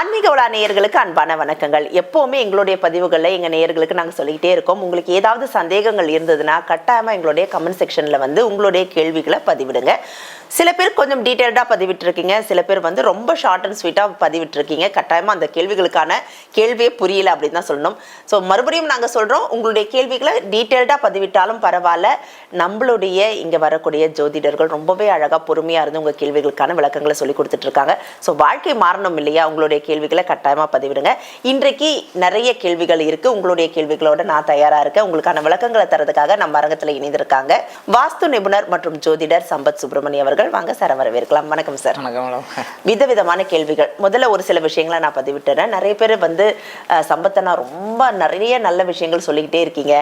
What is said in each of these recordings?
ஆன்மீக உலா நேயர்களுக்கு அன்பான வணக்கங்கள். எப்போவுமே எங்களுடைய பதிவுகளில் எங்கள் நேயர்களுக்கு நாங்கள் சொல்லிக்கிட்டே இருக்கோம். உங்களுக்கு ஏதாவது சந்தேகங்கள் இருந்ததுன்னா கட்டாயமாக எங்களுடைய கமெண்ட் செக்ஷனில் வந்து உங்களுடைய கேள்விகளை பதிவிடுங்க. சில பேர் கொஞ்சம் டீட்டெயில்டாக பதிவிட்டுருக்கீங்க. சில பேர் வந்து ரொம்ப ஷார்ட் அண்ட் ஸ்வீட்டாக பதிவிட்டுருக்கீங்க. கட்டாயமாக அந்த கேள்விகளுக்கான கேள்வியே புரியல அப்படின்னு தான் சொல்லணும். ஸோ மறுபடியும் நாங்கள் சொல்கிறோம் உங்களுடைய கேள்விகளை டீட்டெயில்டாக பதிவிட்டாலும் பரவாயில்ல. நம்மளுடைய இங்கே வரக்கூடிய ஜோதிடர்கள் ரொம்பவே அழகாக பொறுமையாக இருந்து உங்கள் கேள்விகளுக்கான விளக்கங்களை சொல்லி கொடுத்துட்ருக்காங்க ஸோ வாழ்க்கை மாறணும் இல்லையா? உங்களுடைய கேள்விகளை கட்டாயமாக பதிவிடுங்க. இன்றைக்கு நிறைய கேள்விகள் இருக்குது உங்களுடைய கேள்விகளோட நான் தயாராக இருக்கேன். உங்களுக்கான விளக்கங்களை தரதுக்காக நம்ம அரங்கத்தில் இணைந்திருக்காங்க. வாஸ்து நிபுணர் மற்றும் ஜோதிடர் சம்பத் சுப்பிரமணிய அவர்கள். வாங்க சார் வரவேற்கலாம் வணக்கம் சார். வணக்கம் விதவிதமான கேள்விகள். முதல்ல ஒரு சில விஷயங்களை நான் பதிவிட்டுறேன். நிறைய பேர் வந்து சம்பத்தனா ரொம்ப நிறைய நல்ல விஷயங்கள் சொல்லிக்கிட்டே இருக்கீங்க.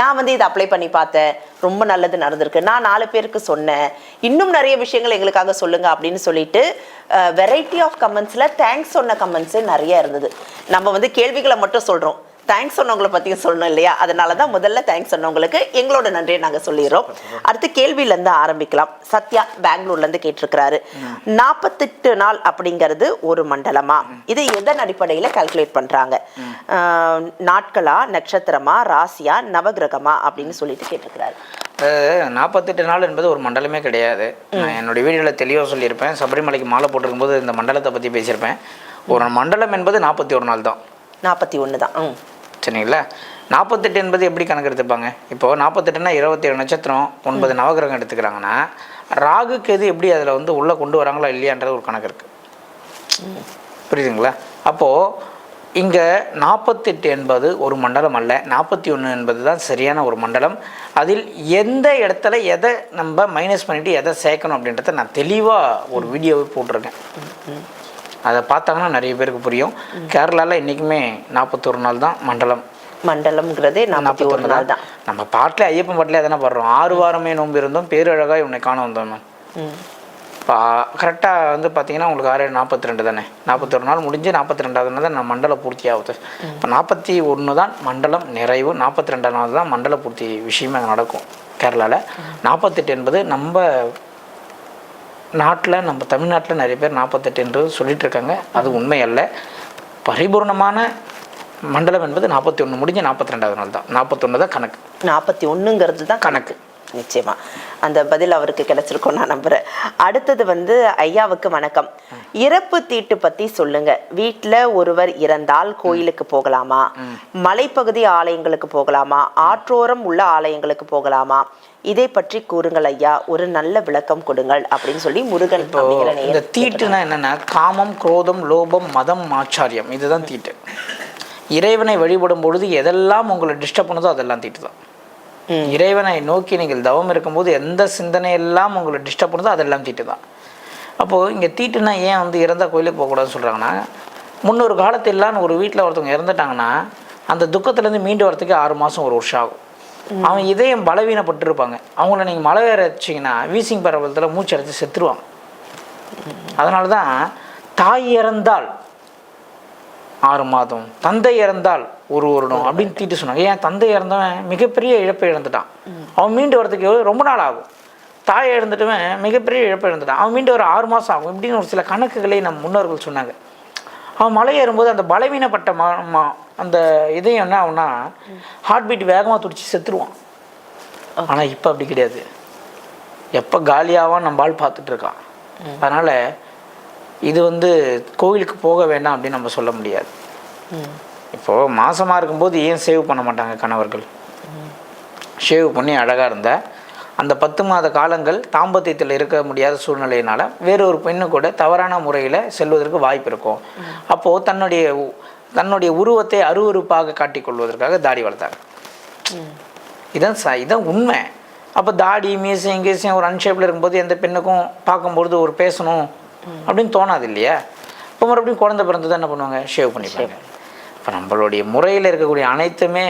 நான் வந்து இதை அப்ளை பண்ணி பார்த்தேன். ரொம்ப நல்லது நடந்திருக்கு. நான் நாலு பேருக்கு சொன்னேன். இன்னும் நிறைய விஷயங்கள் எங்களுக்காக சொல்லுங்க அப்படின்னு சொல்லிட்டு வெரைட்டி ஆஃப் கமெண்ட்ஸில் தேங்க்ஸ் சொன்ன கமெண்ட்ஸு நிறைய இருந்தது. நம்ம வந்து கேள்விகளை மட்டும் சொல்கிறோம் தேங்க்ஸ் சொன்னவங்களை பற்றியும் சொல்லணும் இல்லையா? அதனால தான் முதல்ல தேங்க்ஸ் சொன்னவங்களுக்கு எங்களோட நன்றியை நாங்கள் சொல்லிடுறோம். அடுத்து கேள்வியிலேருந்து ஆரம்பிக்கலாம். சத்யா பெங்களூர்லேருந்து கேட்டிருக்கிறாரு. நாற்பத்தெட்டு நாள் அப்படிங்கிறது ஒரு மண்டலமா? இது எதன் அடிப்படையில் கால்குலேட் பண்ணுறாங்க நாட்களா நட்சத்திரமா ராசியா நவகிரகமா அப்படின்னு சொல்லிட்டு கேட்டிருக்கிறாரு. நாற்பத்தெட்டு நாள் என்பது ஒரு மண்டலமே கிடையாது. நான் என்னுடைய வீடியோவில் தெளிவாக சொல்லியிருப்பேன். சபரிமலைக்கு மாலை போட்டிருக்கும்போது இந்த மண்டலத்தை பற்றி பேசியிருப்பேன். ஒரு மண்டலம் என்பது நாற்பத்தி ஒரு நாள் தான் நாற்பத்தி ஒன்று தான். ம். சரிங்களா? நாற்பத்தெட்டு என்பது எப்படி கணக்கு எடுத்துப்பாங்க? இப்போது நாற்பத்தெட்டுனா இருபத்தி ஏழு நட்சத்திரம் ஒன்பது நவகிரகம் எடுத்துக்கிறாங்கன்னா ராகுக்கு எது எப்படி அதில் வந்து உள்ளே கொண்டு வராங்களா இல்லையான்றது ஒரு கணக்கு இருக்குது புரியுதுங்களா? அப்போது இங்கே நாற்பத்தெட்டு என்பது ஒரு மண்டலம் அல்ல. நாற்பத்தி ஒன்று என்பது தான் சரியான ஒரு மண்டலம். அதில் எந்த இடத்துல எதை நம்ம மைனஸ் பண்ணிவிட்டு எதை சேர்க்கணும் அப்படின்றத நான் தெளிவாக ஒரு வீடியோவை போட்டிருக்கேன். அதை பார்த்தாங்கன்னா நிறைய பேருக்கு புரியும். கேரளாவில் இன்றைக்குமே நாற்பத்தொரு நாள் தான் மண்டலம். மண்டலம்ங்கிறதே நாற்பத்தி ஒரு நாள். தான் நம்ம பாட்டில் ஐயப்பன் பாட்டிலே எதனா பாடுறோம். ஆறு வாரமே நோன்பு இருந்தோம் பேரழகாக உன்னை காண வந்தோம் இப்போ கரெக்டாக வந்து பார்த்தீங்கன்னா உங்களுக்கு ஆறு நாற்பத்தி ரெண்டு தானே. நாற்பத்தொரு நாள் முடிஞ்சு நாற்பத்தி ரெண்டாவது நாள் தான் நான் மண்டல பூர்த்தி ஆகுது இப்போ நாற்பத்தி ஒன்று தான் மண்டலம் நிறைவு நாற்பத்தி ரெண்டாம் நாள் தான் மண்டல பூர்த்தி விஷயமே நடக்கும் கேரளாவில் நாற்பத்தெட்டு என்பது நம்ம நாட்டில் நம்ம தமிழ்நாட்டில் நிறைய பேர் நாற்பத்தெட்டு என்று சொல்லிட்டு இருக்காங்க அது உண்மை அல்ல பரிபூர்ணமான மண்டலம் என்பது நாற்பத்தி ஒன்று முடிஞ்சு நாற்பத்தி ரெண்டாவது நாள் தான். நாற்பத்தொன்று தான் கணக்கு. நாற்பத்தி ஒண்ணுங்கிறது தான் கணக்கு. நிச்சயமா. அந்த பதில் அவருக்கு கிடைச்சிருக்கும் நான் நம்புறேன். அடுத்தது வந்து ஐயாவுக்கு வணக்கம். இறப்பு தீட்டு பத்தி சொல்லுங்க. வீட்ல ஒருவர் இறந்தால் கோயிலுக்கு போகலாமா? மலைப்பகுதி ஆலயங்களுக்கு போகலாமா? ஆற்றோரம் உள்ள ஆலயங்களுக்கு போகலாமா? இதை பற்றி கூறுங்கள் ஐயா ஒரு நல்ல விளக்கம் கொடுங்கள் அப்படின்னு சொல்லி முருகன் இந்த தீட்டுனா என்னன்னா காமம் குரோதம் லோபம் மதம் ஆச்சாரியம் இதுதான் தீட்டு. இறைவனை வழிபடும் பொழுது எதெல்லாம் உங்களை டிஸ்டர்ப் பண்ணுதோ அதெல்லாம் தீட்டு தான். இறைவனை நோக்கி நீங்கள் தவம் இருக்கும்போது எந்த சிந்தனை எல்லாம் உங்களை டிஸ்டர்ப் பண்ணுதோ அதெல்லாம் தீட்டு தான் அப்போது இங்கே தீட்டுனா ஏன் வந்து இறந்த கோயிலுக்கு போகக்கூடாதுன்னு சொல்கிறாங்கன்னா முன்னொரு காலத்திலாம் ஒரு வீட்டில் ஒருத்தவங்க இறந்துட்டாங்கன்னா அந்த துக்கத்துலேருந்து மீண்டு வரத்துக்கு ஆறு மாதம் ஒரு வருஷம் ஆகும். அவன் இதயம் பலவீனப்பட்டிருப்பாங்க. அவங்கள நீங்கள் மழை வேற வச்சிங்கன்னா வீசிங் பரவலத்தில் மூச்சு அடைச்சி செத்துருவாங்க. அதனால தான் தாய் இறந்தால் ஆறு மாதம் தந்தை இறந்தால் ஒரு வருடம் அப்படின்னு தீட்டு சொன்னாங்க. ஏன்? தந்தை இறந்தவன் மிகப்பெரிய இழப்பை இழந்துட்டான். அவன் மீண்டு வரதுக்கு ரொம்ப நாள் ஆகும். தாயை இழந்துட்டவன் மிகப்பெரிய இழப்பை இழந்துட்டான். அவன் மீண்டு ஒரு ஆறு மாதம் ஆகும். இப்படின்னு ஒரு சில கணக்குகளை நம் முன்னோர்கள் சொன்னாங்க. அவன் மலை ஏறும்போது அந்த பலவீனப்பட்ட ம அந்த இதயம் என்ன ஆகும்னா ஹார்ட் பீட் வேகமாக துடிச்சு செத்துருவான். ஆனால் இப்போ அப்படி கிடையாது. எப்போ காலியாவான் நம்ம ஆள் பார்த்துட்டு இருக்கான் அதனால் இது வந்து கோவிலுக்கு போக வேண்டாம் அப்படின்னு நம்ம சொல்ல முடியாது. இப்போது மாசமாக இருக்கும்போது ஏன் சேவ் பண்ண மாட்டாங்க கணவர்கள்? ஷேவ் பண்ணி அழகாக இருந்தா அந்த பத்து மாத காலங்கள் தாம்பத்தியத்தில் இருக்க முடியாத சூழ்நிலையினால வேறொரு பெண்ணு கூட தவறான முறையில் செல்வதற்கு வாய்ப்பு இருக்கும். அப்போது தன்னுடைய தன்னுடைய உருவத்தை அருவருப்பாக காட்டிக்கொள்வதற்காக தாடி வளர்த்தாங்க. இதான் ச இதான் உண்மை. அப்போ தாடி மீசையும் கீசையும் ஒரு அன்ஷேப்பில் இருக்கும்போது எந்த பெண்ணுக்கும் பார்க்கும்பொழுது ஒரு பேசணும் அப்படின்னு தோணாது இல்லையா? இப்போ மறுபடியும் குழந்தை பிறந்தது என்ன பண்ணுவாங்க? ஷேவ் பண்ணிப்பாங்க. இப்போ நம்மளுடைய முறையில் இருக்கக்கூடிய அனைத்துமே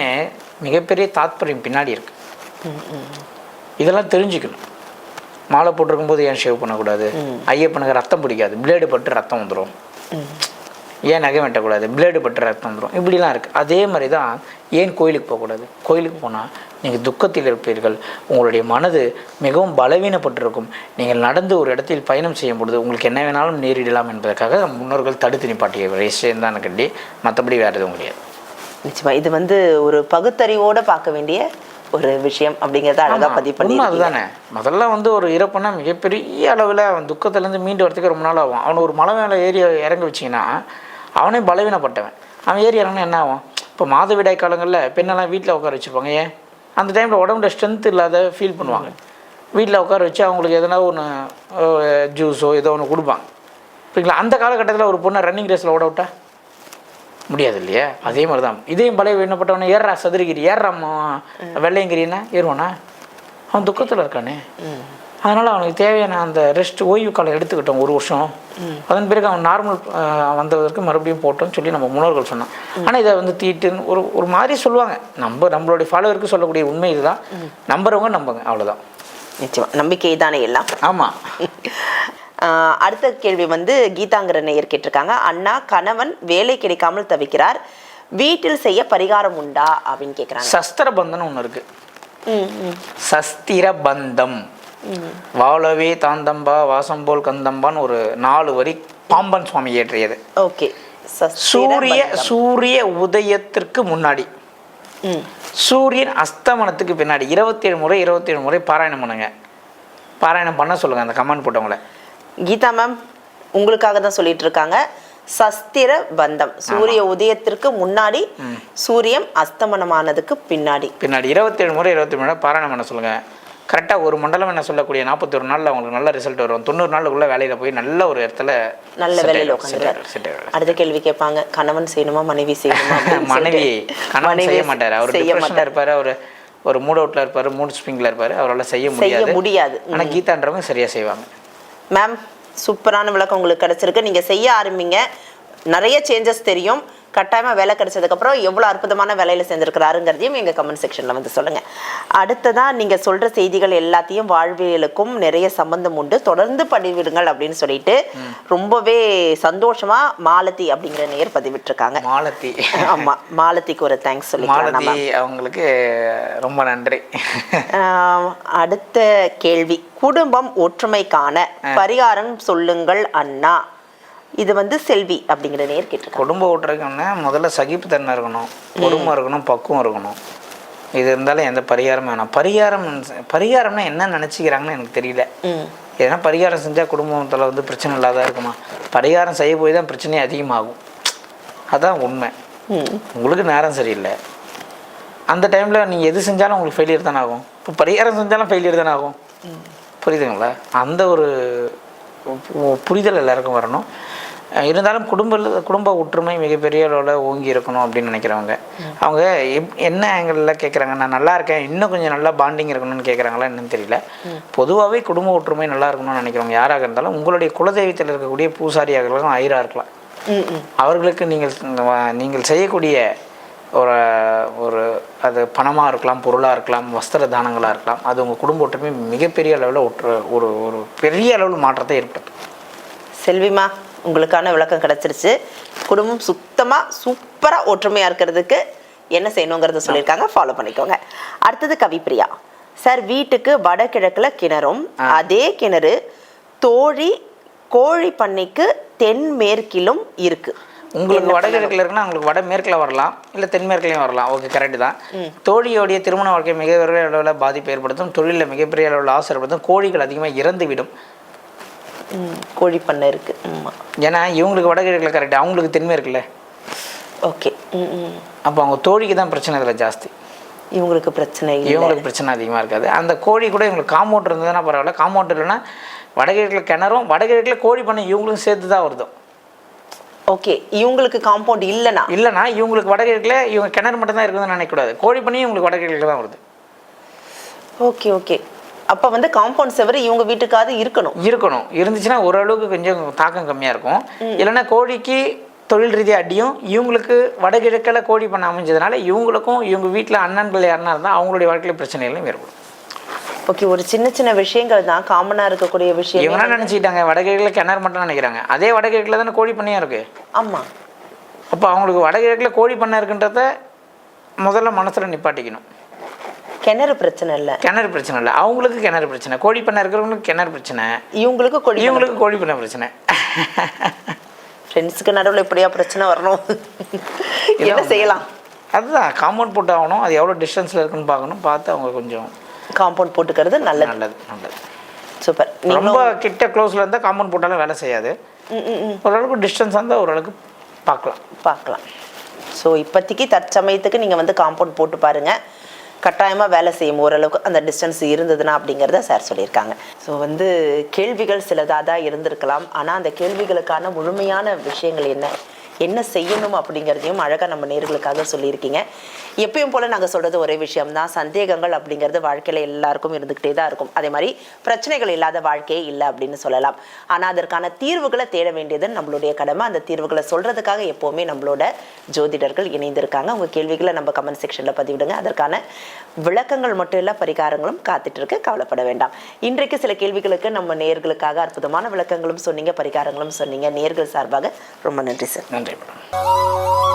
மிகப்பெரிய தாத்பரியம் பின்னாடி இருக்கு. ம், ம். இதெல்லாம் தெரிஞ்சுக்கணும். மாலை போட்டிருக்கும் போது ஏன் ஷேவ் பண்ணக்கூடாது? ஐயப்பனுக்கு ரத்தம் பிடிக்காது. பிளேடு பட்டு ரத்தம் வந்துடும் ஏன் நகை வெட்டக்கூடாது? பிளேடு பட்டு ரத்தம் வந்துடும் இப்படிலாம் இருக்குது அதே மாதிரி தான் ஏன் கோயிலுக்கு போகக்கூடாது? கோயிலுக்கு போனால் நீங்கள் துக்கத்தில் இருப்பீர்கள். உங்களுடைய மனது மிகவும் பலவீனப்பட்டிருக்கும். நீங்கள் நடந்து ஒரு இடத்தில் பயணம் செய்யும் பொழுது உங்களுக்கு என்ன வேணாலும் நேரிடலாம் என்பதற்காக முன்னோர்கள் தடுத்து நிப்பாட்டிய விஷயம் தான் கண்டி மற்றபடி வேறு எதுவும் கிடையாது. நிச்சயமா. இது வந்து ஒரு பகுத்தறிவோட பார்க்க வேண்டிய ஒரு விஷயம் அப்படிங்கறத அழகா ஆமா, பதிவு பண்ணி அதுதானே முதல்ல வந்து ஒரு இறப்புனா மிகப்பெரிய அளவில் அவன் துக்கத்துலேருந்து மீண்டு வரதுக்கு ரொம்ப நாள் ஆகும். அவனை ஒரு மலை மேலே ஏறி இறங்க வச்சிங்கன்னா அவனே பலவீனப்பட்டவன். அவன் ஏறி இறங்கினா என்ன ஆகும்? இப்போ மாதவிடாய் காலங்களில் பெண்ணெல்லாம் வீட்டில் உட்கார வச்சுருப்பாங்க ஏன்? அந்த டைமில் உடம்புல ஸ்ட்ரென்த் இல்லாத ஃபீல் பண்ணுவாங்க. வீட்டில் உட்கார வச்சு அவங்களுக்கு எதனா ஒன்று ஜூஸோ ஏதோ ஒன்று கொடுப்பாங்க. சரிங்களா அந்த காலகட்டத்தில் ஒரு பொண்ணை ரன்னிங் ரேஸில் ஓட விட்டா? முடியாது இல்லையா அதே மாதிரி தான் இதையும் பழைய விண்ணப்பட்டவன ஏறுறா சதுரகிரி ஏறுறாம்மா வெள்ளையங்கிரின்னா ஏறுவானா? அவன் துக்கத்தில் இருக்கானே. அதனால் அவனுக்கு தேவையான அந்த ரெஸ்ட் ஓய்வு காலம் எடுத்துக்கிட்டோம் ஒரு வருஷம். அதன் பிறகு அவன் நார்மல் வந்ததற்கு மறுபடியும் போட்டோம்னு சொல்லி நம்ம முன்னோர்கள் சொன்னான் ஆனால் இதை வந்து தீட்டுன்னு ஒரு ஒரு மாதிரி சொல்லுவாங்க. நம்ம நம்மளுடைய ஃபாலோவருக்கு சொல்லக்கூடிய உண்மை இதுதான். நம்புறவங்க நம்புங்க அவ்வளோதான் நிச்சயமா. நம்பிக்கை தானே எல்லாம். ஆமாம் அடுத்த கேள்வி வந்து கீதாங்கிற நேயர் கேட்டிருக்காங்க. அண்ணா கணவன் வேலை கிடைக்காமல் தவிக்கிறார். வீட்டில் செய்ய பரிகாரம் உண்டா? அப்படின்னு கேக்குறாங்க. சஸ்திர பந்தம் ஒன்று ம், சஸ்திர பந்தம். வாழவே தாந்தம்பா வாசம் போல் கந்தம்பான்னு ஒரு நாலு வரி பாம்பன் சுவாமி இயற்றியது ஓகே. சூரிய. சூரிய உதயத்திற்கு முன்னாடி. ம், சூரியன் அஸ்தமனத்துக்கு பின்னாடி. இருபத்தேழு முறை இருபத்தேழு முறை பாராயணம் பண்ணுங்க. பாராயணம் பண்ண சொல்லுங்க அந்த கமெண்ட் போட்டவங்கள. கீதா மேம் உங்களுக்காக தான் சொல்லிட்டு இருக்காங்க. சஸ்திர பந்தம். சூரிய உதயத்திற்கு முன்னாடி சூரியன் அஸ்தமனமானதுக்கு பின்னாடி. பின்னாடி இருபத்தேழு முறை இருபத்தேழு முறை பாராயணம் பண்ண சொல்லுங்க. கரெக்டாக ஒரு மண்டலம் என்ன சொல்லக்கூடிய நாற்பத்தொரு நாளில் அவங்களுக்கு நல்ல ரிசல்ட் வரும். தொண்ணூறு நாளுக்குள்ள வேலையில் போய் நல்ல ஒரு இடத்துல நல்ல வேலையில உட்காந்துட்டாரு. அடுத்த கேள்வி கேட்பாங்க கணவன் செய்யணுமா மனைவி செய்யணுமா? மனைவி. கணவன் செய்ய மாட்டார். அவர் செய்ய மாட்டார். இருப்பார் அவர் ஒரு மூட் அவுட்டில் இருப்பார் மூட் ஸ்விங்கில் இருப்பார். அவரால் செய்ய முடியாது. முடியாது. ஆனால் கீதான்றவங்க சரியாக செய்வாங்க. மேம் சூப்பரான விளக்கம் உங்களுக்கு கிடச்சிருக்கு. நீங்கள் செய்ய ஆரம்பிங்க. நிறைய சேஞ்சஸ் தெரியும். கட்டாயமா வேலை கிடைச்சதுக்கு அப்புறம் எவ்வளவு அற்புதமான வேலையில சேர்ந்திருக்கிறாருங்கிறதையும் எங்க கமெண்ட் செக்ஷன்ல வந்து சொல்லுங்க. அடுத்ததா நீங்க சொல்ற செய்திகள் எல்லாத்தையும் வாழ்வியலுக்கும் நிறைய சம்பந்தம் உண்டு. தொடர்ந்து பதிவிடுங்கள் அப்படின்னு சொல்லிட்டு ரொம்பவே சந்தோஷமா மாலதி அப்படிங்கிற நேர் பதிவிட்டிருக்காங்க. மாலதி. ஆமா மாலதிக்கு ஒரு தேங்க்ஸ் நம்ம. மாலதி அவங்களுக்கு ரொம்ப நன்றி. அடுத்த கேள்வி. குடும்பம் ஒற்றுமைக்கான பரிகாரம் சொல்லுங்கள் அண்ணா. இது வந்து செல்வி அப்படிங்கிற நேர் கேட்டிருக்காங்க. குடும்ப ஓட்டுறதுக்குன்னா முதல்ல சகிப்புத்தன்மை இருக்கணும் பொறுமை இருக்கணும் பக்குவம் இருக்கணும். இது இருந்தாலும் எந்த பரிகாரமும் வேணாம். பரிகாரம் பரிகாரம்னா என்ன நினச்சிக்கிறாங்கன்னு எனக்கு தெரியல. ஏன்னா பரிகாரம் செஞ்சால் குடும்பத்தில் வந்து பிரச்சனை இல்லாத இருக்குமா? பரிகாரம் செய்ய போய் தான் பிரச்சனையே அதிகமாகும். அதான் உண்மை. உங்களுக்கு நேரம் சரியில்லை. அந்த டைமில் நீங்கள் எது செஞ்சாலும் உங்களுக்கு ஃபெயிலியர் தானே ஆகும். இப்போ பரிகாரம் செஞ்சாலும் ஃபெயிலியர் தானே ஆகும். புரியுதுங்களா? அந்த ஒரு புரிதல் எல்லாருக்கும் வரணும். இருந்தாலும் குடும்ப குடும்ப ஒற்றுமை மிகப்பெரிய அளவில் ஓங்கி இருக்கணும் அப்படின்னு நினைக்கிறவங்க. அவங்க எப்- என்ன ஆங்கிளில் கேட்குறாங்க நான் நல்லா இருக்கேன். இன்னும் கொஞ்சம் நல்லா பாண்டிங் இருக்கணும்னு கேட்குறாங்களா என்னன்னு தெரியல. பொதுவாகவே குடும்ப ஒற்றுமை நல்லா இருக்கணும்னு நினைக்கிறவங்க யாராக இருந்தாலும் உங்களுடைய குலதெய்வத்தில் இருக்கக்கூடிய பூசாரியாக இருக்கலாம். ஐயராக இருக்கலாம் அவர்களுக்கு நீங்கள் நீங்கள் செய்யக்கூடிய ஒரு ஒரு அது பணமாக இருக்கலாம் பொருளாக இருக்கலாம் வஸ்திர தானங்களாக இருக்கலாம் அது உங்கள் குடும்ப ஒற்றுமை மிகப்பெரிய அளவில் ஒற்று ஒரு ஒரு பெரிய அளவில் மாற்றத்தை ஏற்படுத்தும். செல்விமா உங்களுக்கான விளக்கம் கிடைச்சிருச்சு. குடும்பம் சுத்தமா சூப்பரா ஒற்றுமையா இருக்கிறதுக்கு என்ன செய்யணுங்கிறத சொல்லியிருக்காங்க. ஃபாலோ பண்ணிக்கோங்க. அடுத்தது கவிப்பிரியா. சார் வீட்டுக்கு வடகிழக்குல கிணறும் அதே கிணறு தோழி கோழி பண்ணைக்கு தென்மேற்கிலும் இருக்கு. உங்களுக்கு வடகிழக்கில் இருக்குன்னா உங்களுக்கு வட மேற்கில் வரலாம் இல்லை தென்மேற்குலையும் வரலாம். ஓகே கரெக்டு தான். தோழியோடைய திருமண வாழ்க்கை மிகப்பெரிய அளவில் பாதிப்பு ஏற்படுத்தும் தொழிலில் மிகப்பெரிய அளவில் ஆசை ஏற்படுத்தும் கோழிகள் அதிகமாக இறந்து விடும் ம், கோழி பண்ணை இருக்கு. ஆமா. ஏன்னா இவங்களுக்கு வடகிழக்கில் கரெக்டு அவங்களுக்கு தென்மேற்குல ஓகே அப்போ அவங்க தோழிக்கு தான் பிரச்சனை இதில் ஜாஸ்தி. இவங்களுக்கு பிரச்சனை இவங்களுக்கு பிரச்சனை அதிகமாக இருக்காது. அந்த கோழி கூட இவங்களுக்கு காம்பவுண்ட் இருந்ததுன்னா பரவாயில்ல. காம்பவுண்ட் இல்லைன்னா வடகிழக்கில் கிணறும் வடகிழக்கில் கோழி பண்ணை இவங்களுக்கும் சேர்த்து தான் வருது. ஓகே இவங்களுக்கு காம்பவுண்ட் இல்லைனா இல்லைன்னா இவங்களுக்கு வடகிழக்கில் இவங்க கிணறு மட்டும் தான் இருக்குதுன்னு நினைக்கக்கூடாது. கோழி பண்ணையும் இவங்களுக்கு வடகிழக்கில் தான் வருது. ஓகே ஓகே அப்ப வந்து காம்பவுண்ட் செவரு இவங்க வீட்டுக்காவது இருக்கணும். இருக்கணும். இருந்துச்சுன்னா ஓரளவுக்கு கொஞ்சம் தாக்கம் கம்மியாக இருக்கும். இல்லைன்னா கோழிக்கு தொழில் ரீதியாக அடியும். இவங்களுக்கு வடகிழக்கில் கோழி பண்ண அமைஞ்சதுனால இவங்களுக்கும் இவங்க வீட்டில் அண்ணன்கள் யாருன்னா இருந்தால் அவங்களுடைய வாழ்க்கையில் பிரச்சனைகளும் ஏற்படும். ஓகே ஒரு சின்ன சின்ன விஷயங்கள் தான் காமனா இருக்கக்கூடிய விஷயம். இவனா நினச்சிக்கிட்டாங்க வடகிழக்கில் கிணறு மட்டும் நினைக்கிறாங்க. அதே வடகிழக்கில் தானே கோழி பண்ணையும் இருக்குது ஆமா. அப்போ அவங்களுக்கு வடகிழக்கில் கோழி பண்ணை இருக்குன்றத முதல்ல மனசில் நிப்பாட்டிக்கணும். கிணறு பிரச்சனை இல்லை. கிணறு பிரச்சனை இல்லை. அவங்களுக்கு கிணறு பிரச்சனை. கோழி பண்ணை இருக்கிறவங்களுக்கு கிணறு பிரச்சனை. இவங்களுக்கு கொடி இவங்களுக்கு கோழி பண்ணை பிரச்சனை. ஃப்ரெண்ட்ஸுக்கு நடுவில் இப்படியா பிரச்சனை வரணும்? என்ன செய்யலாம்? அதுதான். காம்பவுண்ட் போட்டு ஆகணும். அது எவ்வளோ டிஸ்டன்ஸில் இருக்குன்னு பார்க்கணும். பார்த்து அவங்க கொஞ்சம் காம்பவுண்ட் போட்டுக்கிறது நல்லது. நல்லது நல்லது. சூப்பர் ரொம்ப கிட்ட க்ளோஸில் இருந்தால் காம்பவுண்ட் போட்டாலும் வேலை செய்யாது. ஓரளவுக்கு டிஸ்டன்ஸ் இருந்தால் ஓரளவுக்கு பார்க்கலாம். பார்க்கலாம். ஸோ இப்போதைக்கு தற்சமயத்துக்கு நீங்கள் வந்து காம்பவுண்ட் போட்டு பாருங்கள் கட்டாயமாக வேலை செய்யும் ஓரளவுக்கு அந்த டிஸ்டன்ஸ் இருந்ததுன்னா அப்படிங்கிறத சார் சொல்லியிருக்காங்க. ஸோ வந்து கேள்விகள் சிலதாக தான் இருந்திருக்கலாம். ஆனால் அந்த கேள்விகளுக்கான முழுமையான விஷயங்கள் என்ன? என்ன செய்யணும் அப்படிங்கிறதையும் அழகாக நம்ம நேர்களுக்காக சொல்லியிருக்கீங்க. எப்பயும் போல் நாங்கள் சொல்கிறது ஒரே விஷயம்தான். சந்தேகங்கள் அப்படிங்கிறது வாழ்க்கையில் எல்லாருக்கும் இருந்துக்கிட்டே தான் இருக்கும். அதே மாதிரி பிரச்சனைகள் இல்லாத வாழ்க்கையே இல்லை அப்படின்னு சொல்லலாம். ஆனால் அதற்கான தீர்வுகளை தேட வேண்டியது நம்மளுடைய கடமை. அந்த தீர்வுகளை சொல்கிறதுக்காக எப்போவுமே நம்மளோட ஜோதிடர்கள் இணைந்திருக்காங்க. உங்கள் கேள்விகளை நம்ம கமெண்ட் செக்ஷனில் பதிவிடுங்க. அதற்கான விளக்கங்கள் மட்டும் இல்லை பரிகாரங்களும் காத்துட்டு இருக்கு கவலைப்பட வேண்டாம். இன்றைக்கு சில கேள்விகளுக்கு நம்ம நேர்களுக்காக அற்புதமான விளக்கங்களும் சொன்னீங்க பரிகாரங்களும் சொன்னீங்க. நேர்கள் சார்பாக ரொம்ப நன்றி சார். நன்றி. நன்றி மேடம்